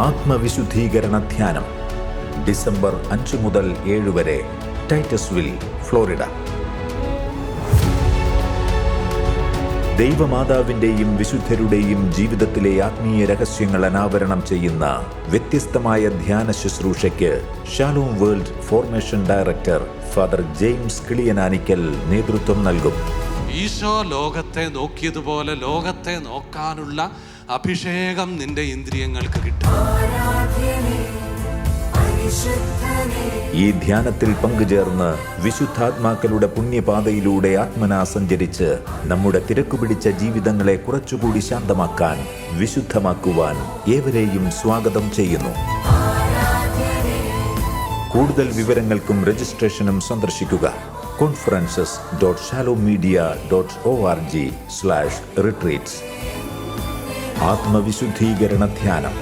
ആത്മവിശുദ്ധീകരണ ധ്യാനം ഡിസംബർ അഞ്ച് മുതൽ ഏഴ് വരെ ടൈറ്റസ്വിൽ ഫ്ലോറിഡ. ദൈവമാതാവിന്റെയും വിശുദ്ധരുടെയും ജീവിതത്തിലെ ആത്മീയ രഹസ്യങ്ങൾ അനാവരണം ചെയ്യുന്ന വ്യത്യസ്തമായ ധ്യാന ശുശ്രൂഷയ്ക്ക് Shalom World formation director father James Kiliyananikkal നേതൃത്വം നൽകും. ഈശോ ലോകത്തെ നോക്കിയതുപോലെ ലോകത്തെ നോക്കാനുള്ള അഭിഷേകം നിന്റെ ഇന്ദ്രിയങ്ങൾക്ക് കിട്ടും. ഈ ധ്യാനത്തിൽ പങ്കുചേർന്ന് വിശുദ്ധാത്മാക്കളുടെ പുണ്യപാതയിലൂടെ ആത്മനാ സഞ്ചരിച്ച് നമ്മുടെ തിരക്കുപിടിച്ച ജീവിതങ്ങളെ കുറച്ചുകൂടി ശാന്തമാക്കാൻ വിശുദ്ധമാക്കുവാൻ ഏവരെയും സ്വാഗതം ചെയ്യുന്നു. കൂടുതൽ വിവരങ്ങൾക്കും രജിസ്ട്രേഷനും സന്ദർശിക്കുക. Conferences dot shalom media dot O R G slash retreats ആത്മവിശുദ്ധീകരണ ധ്യാനം